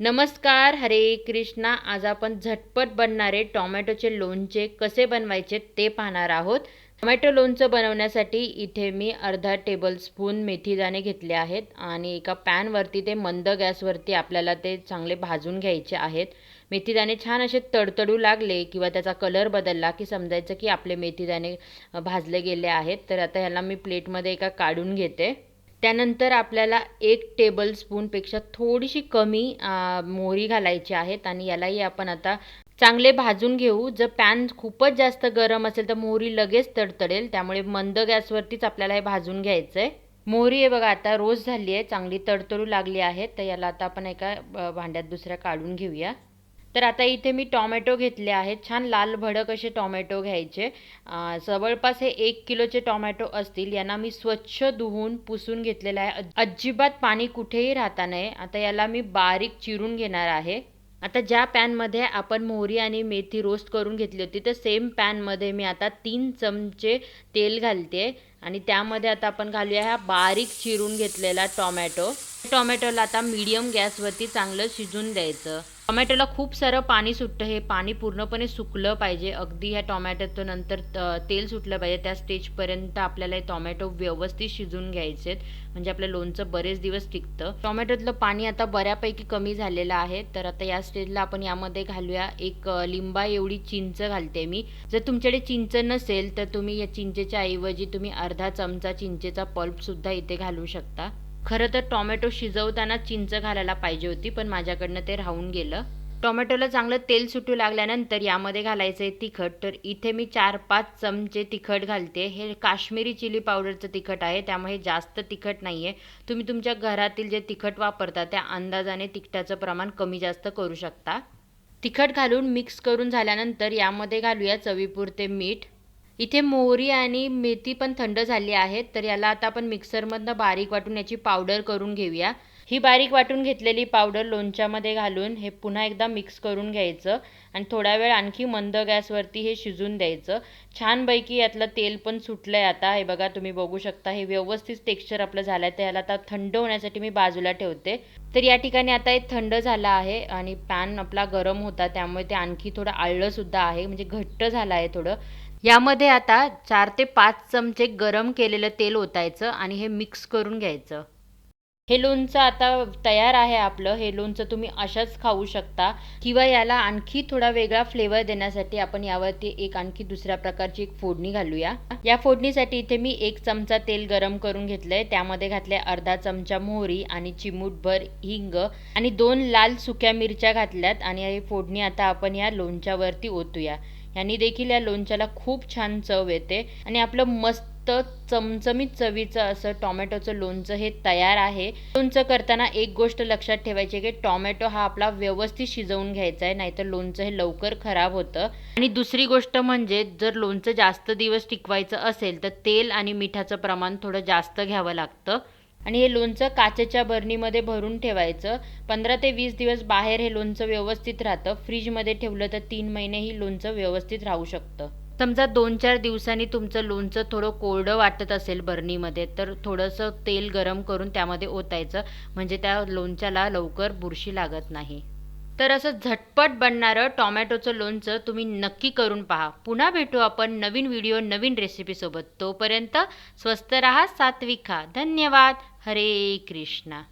नमस्कार हरे कृष्णा. आज आपण झटपट बनणारे टोमॅटोचे लोणचे कसे बनवायचे ते पाहणार आहोत. टोमॅटो लोणचं बनवण्यासाठी इथे मी अर्धा टेबलस्पून मेथीदाणे घेतले आहेत आणि एका पॅनवरती ते मंद गॅसवरती आपल्याला ते चांगले भाजून घ्यायचे आहेत. मेथीदाणे छान असे तडतडू लागले किंवा त्याचा कलर बदलला की समजायचं की आपले मेथीदाणे दाणे भाजले गेले आहेत. तर आता ह्याला मी प्लेटमध्ये एका काढून घेते. त्यानंतर आपल्याला एक टेबलस्पूनपेक्षा थोडीशी कमी मोहरी घालायची आहेत आणि यालाही आपण आता चांगले भाजून घेऊ. जर पॅन खूपच जास्त गरम असेल तर मोहरी लगेच तडतडेल. त्यामुळे मंद गॅसवरतीच आपल्याला हे भाजून घ्यायचं आहे मोहरी हे बघा आता रोज झाली आहे. चांगली तडतडू लागली आहे. तर याला आता आपण एका भांड्यात दुसऱ्या काढून घेऊया. तर आता इथे मी टॉमॅटो घेतले आहेत. छान लाल भडक असे टॉमॅटो घ्यायचे. जवळपास हे एक किलोचे टॉमॅटो असतील. यांना मी स्वच्छ धुवून पुसून घेतलेलं आहे. अजिबात पाणी कुठेही राहता नये. आता याला मी बारीक चिरून घेणार आहे. आता ज्या पॅनमध्ये आपण मोहरी आणि मेथी रोस्ट करून घेतली होती तर सेम पॅनमध्ये मी आता तीन चमचे तेल घालते. आणि त्यामध्ये आता आपण घालूया हा बारीक चिरून घेतलेला टॉमॅटो. टोमॅटोला आता मीडियम गॅसवरती चांगलं शिजून द्यायचं. टोमॅटोला खूप सारं पाणी सुटतं. हे पाणी पूर्णपणे सुकलं पाहिजे. अगदी ह्या टोमॅटोचं नंतर तेल सुटलं पाहिजे. त्या स्टेजपर्यंत आपल्याला हे टोमॅटो व्यवस्थित शिजून घ्यायचे म्हणजे आपलं लोणचं बरेच दिवस टिकतं. टोमॅटोतलं पाणी आता बऱ्यापैकी कमी झालेलं आहे. तर आता या स्टेजला आपण यामध्ये घालूया. एक लिंबा एवढी चिंच घालते मी. जर तुमच्याकडे चिंच नसेल तर तुम्ही या चिंचेच्या ऐवजी तुम्ही अर्धा चमचा चिंचेचा पल्पसुद्धा इथे घालू शकता. खरं तर टोमॅटो शिजवताना चिंच घालायला पाहिजे होती पण माझ्याकडनं ते राहून गेलं. टोमॅटोला चांगलं तेल सुटू लागल्यानंतर यामध्ये घालायचं आहे तिखट. तर इथे मी चार पाच चमचे तिखट घालते. हे काश्मीरी चिली पावडरचं तिखट आहे त्यामुळे जास्त तिखट नाही आहे तुम्ही तुमच्या घरातील जे तिखट वापरता त्या अंदाजाने तिखटाचं प्रमाण कमी जास्त करू शकता. तिखट घालून मिक्स करून झाल्यानंतर यामध्ये घालूया चवीपुरते मीठ. इथे मोहरी आणि मेथी पण थंड झाली आहेत तर याला आता आपण मिक्सरमधनं बारीक वाटून याची पावडर करून घेऊया. ही बारीक वाटून घेतलेली पावडर लोणच्यामध्ये घालून हे पुन्हा एकदा मिक्स करून घ्यायचं आणि थोडा वेळ आणखी मंद गॅसवरती हे शिजून द्यायचं. छानपैकी यातलं तेल पण सुटलं आहे आता. हे बघा तुम्ही बघू शकता हे व्यवस्थित टेक्स्चर आपलं झालं आहे तर याला आता थंड होण्यासाठी मी बाजूला ठेवते. तर या ठिकाणी आता हे थंड झालं आहे आणि पॅन आपला गरम होता त्यामुळे ते आणखी थोडं आळलंसुद्धा आहे. म्हणजे घट्ट झालं आहे थोडं. यामध्ये आता चार ते पाच चमचे गरम केलेलं तेल ओतायचं आणि हे मिक्स करून घ्यायचं. हे लोणचं आता तयार आहे आपलं. हे लोणचं तुम्ही अशाच खाऊ शकता. किंवा याला आणखी थोडा वेगळा फ्लेवर देण्यासाठी आपण यावरती एक आणखी दुसऱ्या प्रकारची एक फोडणी घालूया. या फोडणीसाठी इथे मी एक चमचा तेल गरम करून घेतलंय. त्यामध्ये घातले अर्धा चमचा मोहरी आणि चिमूटभर हिंग आणि दोन लाल सुक्या मिरच्या घातल्यात. आणि हे फोडणी आता आपण या लोणच्यावरती ओतूया. यांनी देखील या लोणच्याला खूप छान चव येते. आणि आपलं मस्त चमचमीत चवीचं असं टॉमॅटोचं लोणचं हे तयार आहे. लोणचं करताना एक गोष्ट लक्षात ठेवायची आहे की टॉमॅटो हा आपला व्यवस्थित शिजवून घ्यायचा आहे नाहीतर लोणचं हे लवकर खराब होतं. आणि दुसरी गोष्ट म्हणजे जर लोणचं जास्त दिवस टिकवायचं असेल तर तेल आणि मिठाचं प्रमाण थोडं जास्त घ्यावं लागतं. आणि हे लोणचं काचेच्या बरणीमध्ये भरून ठेवायचं. पंधरा ते वीस दिवस बाहेर हे लोणचं व्यवस्थित राहतं. फ्रीजमध्ये ठेवलं तर तीन महिने ही लोणचं व्यवस्थित राहू शकतं. समजा दोन चार दिवसांनी तुमचं लोणचं थोडं कोरडं वाटत असेल बरणीमध्ये तर थोडंसं तेल गरम करून त्यामध्ये ओतायचं. म्हणजे त्या लोणच्याला लवकर बुरशी लागत नाही. तर असं झटपट बनणारं टॉमॅटोचं लोणचं तुम्ही नक्की करून पहा. पुन्हा भेटू आपण नवीन व्हिडिओ नवीन रेसिपीसोबत तोपर्यंत स्वस्त रहा सात्विक खा. धन्यवाद! हरे कृष्णा.